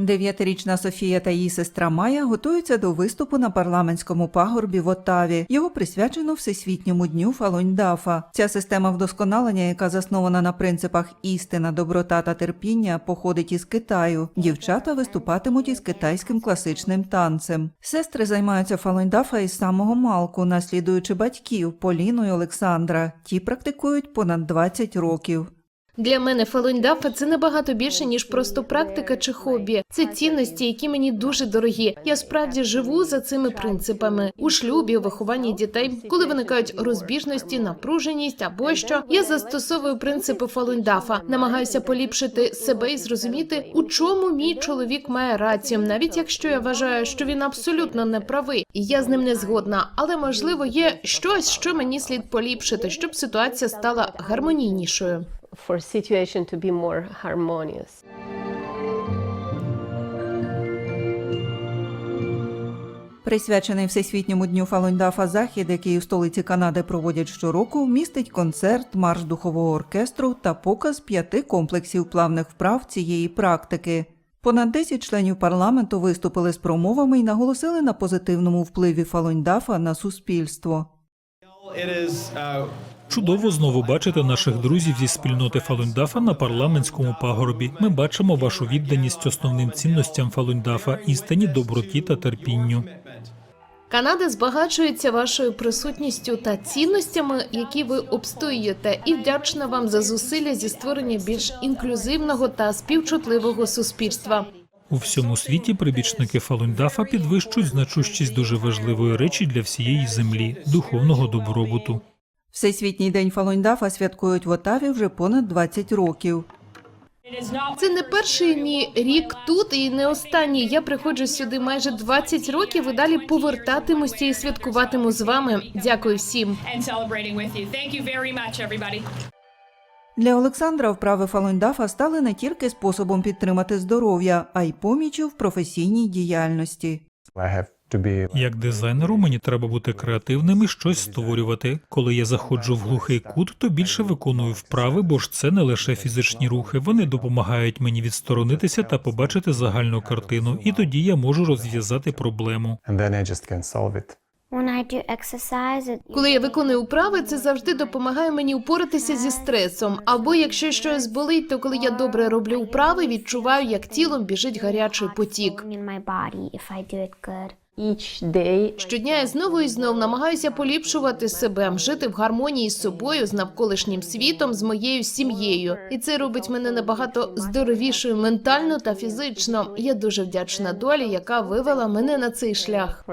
Дев'ятирічна Софія та її сестра Майя готуються до виступу на парламентському пагорбі в Оттаві. Його присвячено Всесвітньому дню Фалунь-Дафа. Ця система вдосконалення, яка заснована на принципах істина, доброта та терпіння, походить із Китаю. Дівчата виступатимуть із китайським класичним танцем. Сестри займаються Фалунь-Дафа із самого малку, наслідуючи батьків Поліну і Олександра. Ті практикують понад 20 років. Для мене фалуньдафа це набагато більше ніж просто практика чи хобі. Це цінності, які мені дуже дорогі. Я справді живу за цими принципами у шлюбі, вихованні дітей. Коли виникають розбіжності, напруженість або що, я застосовую принципи фалуньдафа, намагаюся поліпшити себе і зрозуміти, у чому мій чоловік має рацію, навіть якщо я вважаю, що він абсолютно не правий, і я з ним не згодна. Але можливо є щось, що мені слід поліпшити, щоб ситуація стала гармонійнішою. For situation to be more harmonious. Присвячений Всесвітньому дню Фалуньдафа захід, який у столиці Канади проводять щороку, містить концерт, марш духового оркестру та показ п'яти комплексів плавних вправ цієї практики. Понад 10 членів парламенту виступили з промовами і наголосили на позитивному впливі Фалуньдафа на суспільство. Чудово знову бачити наших друзів зі спільноти Фалуньдафа на парламентському пагорбі. Ми бачимо вашу відданість основним цінностям Фалуньдафа, істині, доброті та терпінню. Канада збагачується вашою присутністю та цінностями, які ви обстоюєте, і вдячна вам за зусилля зі створення більш інклюзивного та співчутливого суспільства. У всьому світі прибічники Фалуньдафа підвищують значущість дуже важливої речі для всієї землі духовного добробуту. Всесвітній день Фалуньдафа святкують в Отаві вже понад 20 років. Це не перший мій рік тут і не останній. Я приходжу сюди майже 20 років і далі повертатимуся і святкуватиму з вами. Дякую всім. Для Олександра вправи Фалуньдафа стали не тільки способом підтримати здоров'я, а й помічю в професійній діяльності. Як дизайнеру мені треба бути креативним і щось створювати. Коли я заходжу в глухий кут, то більше виконую вправи, бо ж це не лише фізичні рухи. Вони допомагають мені відсторонитися та побачити загальну картину, і тоді я можу розв'язати проблему. Коли я виконую вправи, це завжди допомагає мені упоратися зі стресом. Або якщо щось болить, то коли я добре роблю вправи, відчуваю, як тілом біжить гарячий потік. Щодня я знову і знов намагаюся поліпшувати себе, жити в гармонії з собою, з навколишнім світом, з моєю сім'єю. І це робить мене набагато здоровішою ментально та фізично. Я дуже вдячна долі, яка вивела мене на цей шлях.